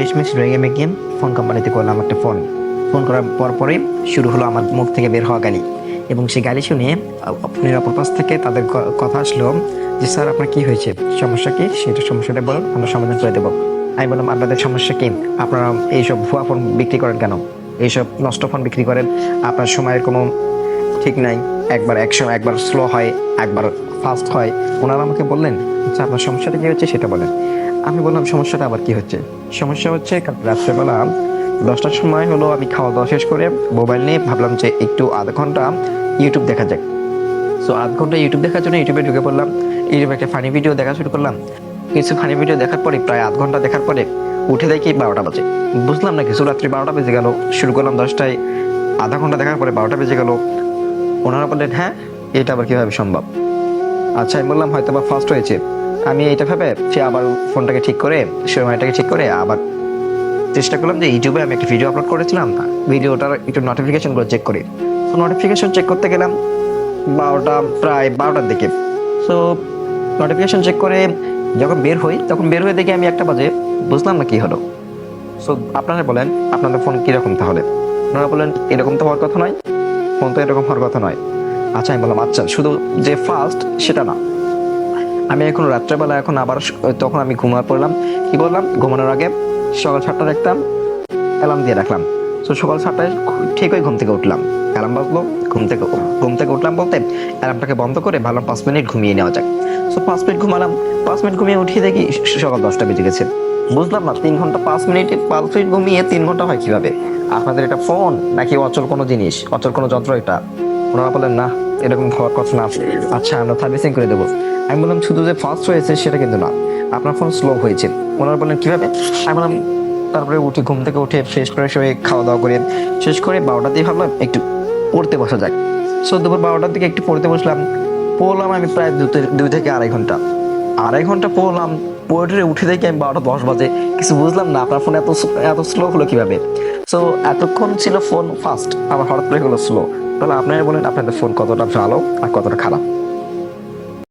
শেষমেশ রেগে মেগে ফোন কোম্পানিতে করলাম একটা ফোন ফোন করার পর পরে শুরু হলো আমার মুখ থেকে বের হওয়া গালি। এবং সেই গালি শুনে নিরাপদ পাশ থেকে তাদের কথা আসলো যে, স্যার, আপনার কী হয়েছে? সমস্যা কি? সেটা সমস্যাটা বলুন, আমরা সমাধান করে দেবো। আমি বললাম, আপনাদের সমস্যা কি? আপনারা এইসব ভুয়া ফোন বিক্রি করেন কেন? এইসব নষ্ট ফোন বিক্রি করেন? আপনার সময়ের কোনো ঠিক নাই। একবার একশো, একবার স্লো হয়, একবার ফাস্ট হয়। ওনারা আমাকে বললেন আচ্ছা আপনার সমস্যাটা কী হচ্ছে? সেটা বলেন। আমি বললাম, সমস্যাটা আবার কি হচ্ছে? সমস্যা হচ্ছে রাত্রেবেলা দশটার সময় হলো আমি খাওয়া দাওয়া শেষ করে মোবাইল নিয়ে ভাবলাম যে একটু আধ ঘণ্টা ইউটিউব দেখা যাক। সো আধ ঘণ্টা ইউটিউব দেখার জন্য ইউটিউবে ঢুকে পড়লাম। ইউটিউবে একটা ফানি ভিডিও দেখা শুরু করলাম। কিছু ফানি ভিডিও দেখার পরে, প্রায় আধ ঘণ্টা দেখার পরে উঠে দেখি বারোটা বাজে। বুঝলাম না, কিছু রাত্রি বারোটা বেজে গেল। শুরু করলাম দশটায়, আধা ঘণ্টা দেখার পরে বারোটা বেজে গেল। ওনারা বললেন হ্যাঁ এটা আবার কীভাবে সম্ভব? আচ্ছা আমি বললাম হয়তো বা ফার্স্ট হয়েছে। আমি এটা ভেবে সে আবার ফোনটাকে ঠিক করে সময়টাকে ঠিক করে আবার চেষ্টা করলাম যে ইউটিউবে আমি একটা ভিডিও আপলোড করেছিলাম। ভিডিওটার একটু নোটিফিকেশনগুলো চেক করি। তো নোটিফিকেশন চেক করতে গেলাম বারোটা, প্রায় বারোটার দিকে। সো নোটিফিকেশন চেক করে যখন বের হই, তখন বের হয়ে দেখি আমি একটা বাজে, বুঝলাম না কি হলো। সো আপনারা বলেন, আপনাদের ফোন কীরকম তাহলে? আপনারা বলেন, এরকম তো হওয়ার কথা নয়। ফোন তো এরকম হওয়ার কথা নয়। আচ্ছা আমি বললাম আচ্ছা শুধু যে ফার্স্ট সেটা না। আমি এখন রাত্রেবেলা এখন আবার তখন আমি ঘুমায় পড়লাম। কি বললাম? ঘুমানোর আগে সকাল সাতটা দেখতাম অ্যালার্ম দিয়ে রাখলাম। তো সকাল সাতটায় ঠিকই ঘুম থেকে উঠলাম। অ্যালার্ম বাজলো, ঘুম থেকে ঘুম থেকে উঠলাম বলতে অ্যালার্মটাকে বন্ধ করে ভাবলাম পাঁচ মিনিট ঘুমিয়ে নেওয়া যাক। সো পাঁচ মিনিট ঘুমালাম। পাঁচ মিনিট ঘুমিয়ে উঠিয়ে দেখি সকাল দশটা বেজে গেছে। বুঝলাম না, তিন ঘণ্টা পাঁচ মিনিটে পাঁচ মিনিট ঘুমিয়ে তিন ঘণ্টা হয় কীভাবে? আপনাদের এটা ফোন নাকি অচল কোনো জিনিস? অচল কোনো যন্ত্র এটা? ওনারা বললেন না, এরকম হওয়ার কথা না। আচ্ছা আমরা সার্ভিসিং করে দেবো। আমি বললাম, শুধু যে ফাস্ট হয়েছে, সেটা কিন্তু না। আপনার ফোন স্লো হয়েছে। ওনারা বললেন, কীভাবে? আমি বললাম, তারপরে উঠে ঘুম থেকে উঠে ফ্রেশ ফ্রেশ হয়ে খাওয়া দাওয়া করে, শেষ করে বারোটাতেই ভাবলাম, একটু পড়তে বসা যাক। সো দুপুর বারোটার দিকে একটু পড়তে বসলাম। পড়লাম আমি প্রায় দু দুই থেকে আড়াই ঘণ্টা। আড়াই ঘণ্টা পড়লাম। পড়ে উঠে দেখি আমি বারোটা দশ বাজে। কিছু বুঝলাম না, আপনার ফোন এত এত স্লো হলো কীভাবে? সো এতক্ষণ ছিল ফোন ফাস্ট আবার হঠাৎ করে হলো স্লো তাহলে আপনারা বলেন আপনাদের ফোন কতটা ভালো আর কতটা খারাপ।